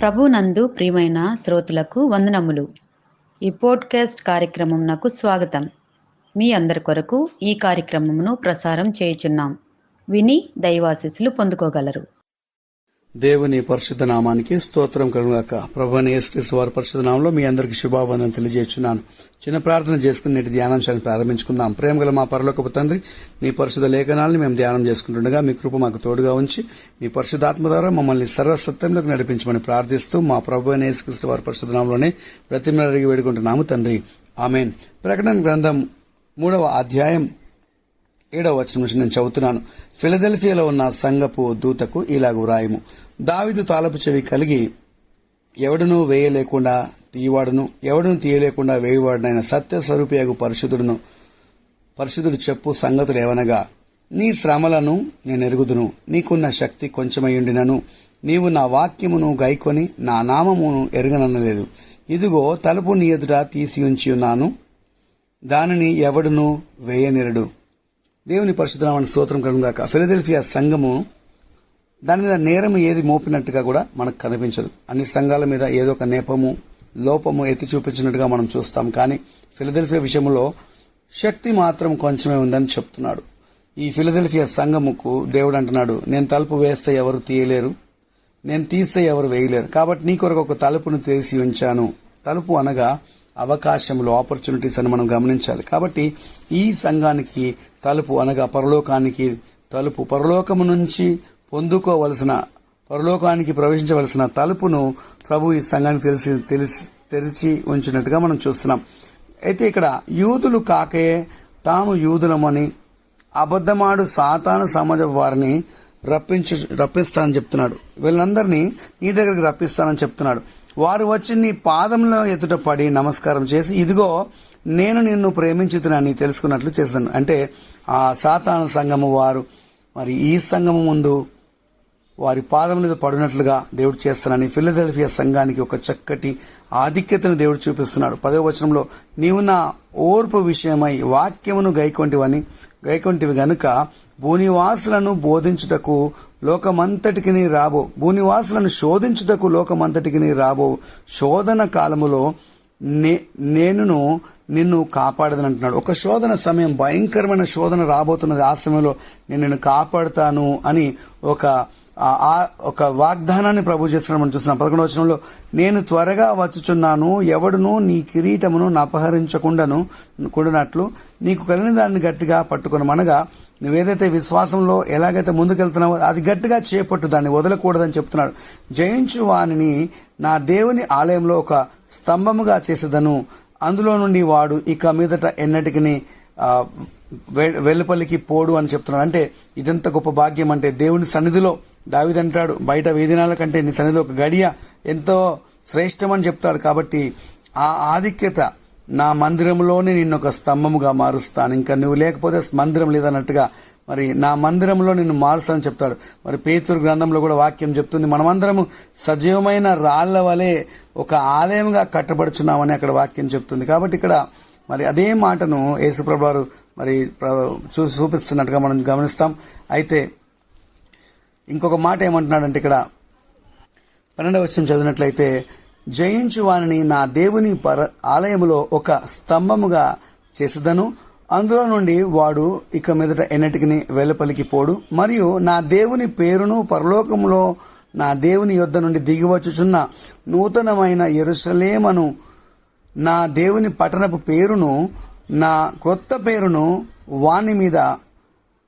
ప్రభునందు ప్రియమైన శ్రోతలకు వందనములు. ఈ పోడ్కాస్ట్ కార్యక్రమం నాకు స్వాగతం. మీ అందరి కొరకు ఈ కార్యక్రమమును ప్రసారం చేయుచున్నాం. విని దైవాశీస్సులు పొందుకోగలరు. దేవుని పరిశుద్ధ నామానికి స్తోత్రం కలుగాక ప్రభుని యేసుక్రీస్తు వారి పరిశుద్ధ నామంలో మీ అందరికి శుభావందనం తెలియజేస్తున్నాను. చిన్న ప్రార్థన చేసుకుని నేటి ధ్యానాంశాన్ని ప్రారంభించుకుందాం. ప్రేమగల మా పరలోకపు తండ్రి నీ పరిశుద్ధ లేఖనాలను మేము ధ్యానం చేసుకుంటుండగా మీ కృప మాకు తోడుగా ఉంచి మీ పరిశుద్ధాత్మ ద్వారా మమ్మల్ని సర్వసత్యంలోకి నడిపించమని ప్రార్థిస్తూ మా ప్రభు ఏసుక్రీస్తు యేసుక్రీస్తు వారి పరిశుద్ధ నామంలోనే అడిగి వేడుకుంటున్నాము తండ్రి. ఆమెన్. ప్రకటన గ్రంథం మూడవ అధ్యాయం ఏడవ వచనం నుంచి నేను చదువుతున్నాను. ఫిలదెల్ఫియాలో ఉన్న సంగపు దూతకు ఇలాగ రాయము దావిదు తాలపు చెవి కలిగి ఎవడునూ వేయలేకుండా తీయవాడును ఎవడును తీయలేకుండా వేయవాడునైన సత్య స్వరూపియగు పరిశుద్ధుడును. పరిశుద్ధుడు చెప్పు సంగతులు ఏవనగా నీ శ్రమలను నేను ఎరుగుదును నీకున్న శక్తి కొంచెమయ్యుండినను నీవు నా వాక్యమును గైకొని నా నామమును ఎరగననలేదు. ఇదిగో తలుపు నీ ఎదుట తీసి ఉంచి ఉన్నాను దానిని ఎవడును వేయనిరడు. దేవుని పరిశుద్ధనామని స్తోత్రం కలుగుగాక ఫిలదెల్ఫియా సంఘము దాని మీద నేరం ఏది మోపినట్టుగా కూడా మనకు కనిపించదు. అన్ని సంఘాల మీద ఏదో ఒక నేపము లోపము ఎత్తి చూపించినట్టుగా మనం చూస్తాం. కానీ ఫిలదెల్ఫియా విషయంలో శక్తి మాత్రం కొంచెమే ఉందని చెప్తున్నాడు. ఈ ఫిలదెల్ఫియా సంఘముకు దేవుడు అంటున్నాడు నేను తలుపు వేస్తే ఎవరు తీయలేరు? నేను తీస్తే ఎవరు వేయలేరు? కాబట్టి నీ కొరకు ఒక తలుపును తీసి ఉంచాను. తలుపు అనగా అవకాశములు ఆపర్చునిటీస్ అని మనం గమనించాలి. కాబట్టి ఈ సంఘానికి తలుపు అనగా పరలోకానికి తలుపు. పరలోకము నుంచి పొందుకోవలసిన పరలోకానికి ప్రవేశించవలసిన తలుపును ప్రభు ఈ సంఘానికి తెలిసి తెలిసి తెరిచి ఉంచినట్టుగా మనం చూస్తున్నాం. అయితే ఇక్కడ యూదులు కాకే తాము యూదులమని అబద్ధమాడు సాతాను సమాజ వారిని రప్పించు రప్పిస్తానని చెప్తున్నాడు. వీళ్ళందరినీ నీ దగ్గరికి రప్పిస్తానని చెప్తున్నాడు. వారు వచ్చి నీ పాదంలో ఎదుట పడి నమస్కారం చేసి ఇదిగో నేను నిన్ను ప్రేమించుతున్నాను తెలుసుకున్నట్లు చేస్తాను. అంటే ఆ సాతాన సంఘము వారు మరి ఈ సంఘము ముందు వారి పాదం మీద పడినట్లుగా దేవుడు చేస్తున్నాను ఫిలదెల్ఫియా సంఘానికి ఒక చక్కటి ఆధిక్యతను దేవుడు చూపిస్తున్నాడు. పదవ వచనంలో నీవు నా ఓర్పు విషయమై వాక్యమును గైకొంటివని గైకొంటివి గనుక భూనివాసులను బోధించుటకు లోకమంతటికి రాబో. భూనివాసులను శోధించుటకు లోకమంతటికి రాబో. శోధన కాలములో నే నేనును నిన్ను కాపాడదని అంటున్నాడు ఒక శోధన సమయం భయంకరమైన శోధన రాబోతున్నది. ఆ సమయంలో నేను నిన్ను కాపాడుతాను అని ఒక ఆ ఒక వాగ్దానాన్ని ప్రభు చేస్తున్నాడు. మనం చూస్తున్నాం. పదకొండవ వచనంలో నేను త్వరగా వచ్చుచున్నాను. ఎవడును నీ కిరీటమును నపహరించకుండాను కూడినట్లు నీకు కలిగిన దాన్ని గట్టిగా పట్టుకొని. మనగా నువ్వేదైతే విశ్వాసంలో ఎలాగైతే ముందుకెళ్తున్నావో అది గట్టిగా చేపట్టు దాన్ని వదలకూడదని చెప్తున్నాడు. జయించు వానిని నా దేవుని ఆలయంలో ఒక స్తంభముగా చేసేదను. అందులో నుండి వాడు ఇక మీదట ఎన్నటికి వెలుపలికి పోడు అని చెప్తున్నాడు. అంటే ఇదెంత గొప్ప భాగ్యం అంటే దేవుని సన్నిధిలో దావిదంటాడు బయట వేదినాల కంటే నీ సన్నిధిలో ఒక గడియ ఎంతో శ్రేష్టమని చెప్తాడు. కాబట్టి ఆ ఆధిక్యత నా మందిరంలోనే నిన్ను ఒక స్తంభముగా మారుస్తాను. ఇంకా నువ్వు లేకపోతే మందిరం లేదన్నట్టుగా మరి నా మందిరంలో నిన్ను మారుస్తానని చెప్తాడు. మరి పేతురు గ్రంథంలో కూడా వాక్యం చెప్తుంది. మనమందరము సజీవమైన రాళ్ళ వలె ఒక ఆలయంగా కట్టబడుచున్నామని అక్కడ వాక్యం చెప్తుంది. కాబట్టి ఇక్కడ మరి అదే మాటను యేసుప్రభు వారు మరి చూసి చూపిస్తున్నట్టుగా మనం గమనిస్తాం. అయితే ఇంకొక మాట ఏమంటున్నాడంటే ఇక్కడ పన్నెండవ వచ్చిన చదివినట్లయితే జయించు వానిని నా దేవుని పర ఆలయములో ఒక స్తంభముగా చేసేదను. అందులో నుండి వాడు ఇక మీదట ఎన్నటికి వెలుపలికి పోడు. మరియు నా దేవుని పేరును పరలోకములో నా దేవుని యొద్ద నుండి దిగివచ్చుచున్న నూతనమైన ఎరుసలేమను నా దేవుని పట్టణపు పేరును నా క్రొత్త పేరును వాని మీద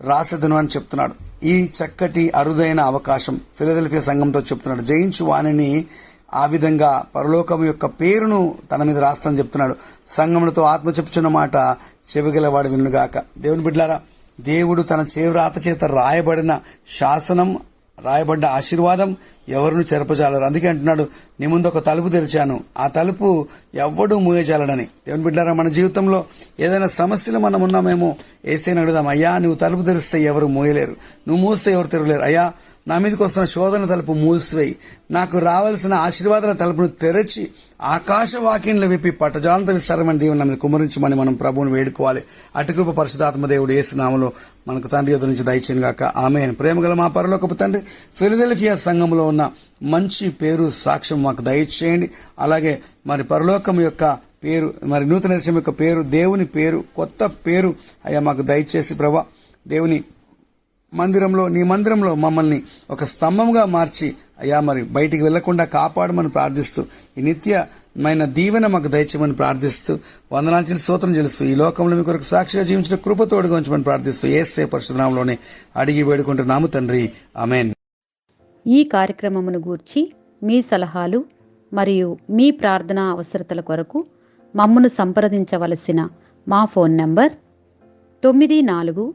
రాసెదను అని చెప్తున్నాడు. ఈ చక్కటి అరుదైన అవకాశం ఫిలదెల్ఫియా సంఘంతో చెప్తున్నాడు. జయించు వాణిని ఆ విధంగా పరలోకం యొక్క పేరును తన మీద రాస్తానని చెప్తున్నాడు. సంగములతో ఆత్మ చెప్పుచున్న మాట చెవిగలవాడు వినుగాక. దేవుని బిడ్లారా దేవుడు తన చేవ్రాత చేత రాయబడిన శాసనం రాయబడ్డ ఆశీర్వాదం ఎవరిని చెరపజాలరు. అందుకే అంటున్నాడు నీ ముందు ఒక తలుపు తెరిచాను. ఆ తలుపు ఎవ్వడూ మూయజాలడని దేవుని బిడ్డారా మన జీవితంలో ఏదైనా సమస్యలు మనం ఉన్నామేమో ఏసైనా అడుగుదాం అయ్యా నువ్వు తలుపు తెరిస్తే ఎవరు మూయలేరు? నువ్వు మూస్తే ఎవరు తెరవలేరు? అయ్యా నా మీదకి వస్తున్న శోధన తలుపు మూసివేయి. నాకు రావాల్సిన ఆశీర్వాదాల తలుపును తెరచి ఆకాశ వాక్యంలో విప్పి పట్టజాలంత విస్తారమైన దేవుని నా మీద కుమరించమని మనం ప్రభువును వేడుకోవాలి. అటుకృప పరిశుధాత్మ దేవుడు ఏసునామలో మనకు తండ్రి యొద్ద నుంచి దయచేయను గాక. ఆమె ప్రేమగల మా పరలోకపు తండ్రి ఫిలదెల్ఫియా సంఘంలో ఉన్న మంచి పేరు సాక్ష్యం మాకు దయచేయండి. అలాగే మరి పరలోకం యొక్క పేరు మరి నూతన యొక్క పేరు దేవుని పేరు కొత్త పేరు అయ్యా మాకు దయచేసి ప్రభా దేవుని మందిరంలో నీ మందిరంలో మమ్మల్ని ఒక స్తంభంగా మార్చి అయ్యా మరి బయటికి వెళ్ళకుండా కాపాడమని ప్రార్థిస్తూ ఈ నిత్యమైన దీవెన మాకు దయచేయమని ప్రార్థిస్తూ వందనాంచిన సూత్రం చెల్లిస్తూ ఈ లోకంలో మీకు ఒక సాక్షిగా జీవించిన కృపతోడుగా ఉంచమని ప్రార్థిస్తూ ఏసే పరిశుధనామంలోనే అడిగి వేడుకుంటున్నాము తండ్రి. ఆమెన్. ఈ కార్యక్రమమును గూర్చి మీ సలహాలు మరియు మీ ప్రార్థనా అవసరతల కొరకు మమ్మను సంప్రదించవలసిన మా ఫోన్ నంబర్ తొమ్మిది నాలుగు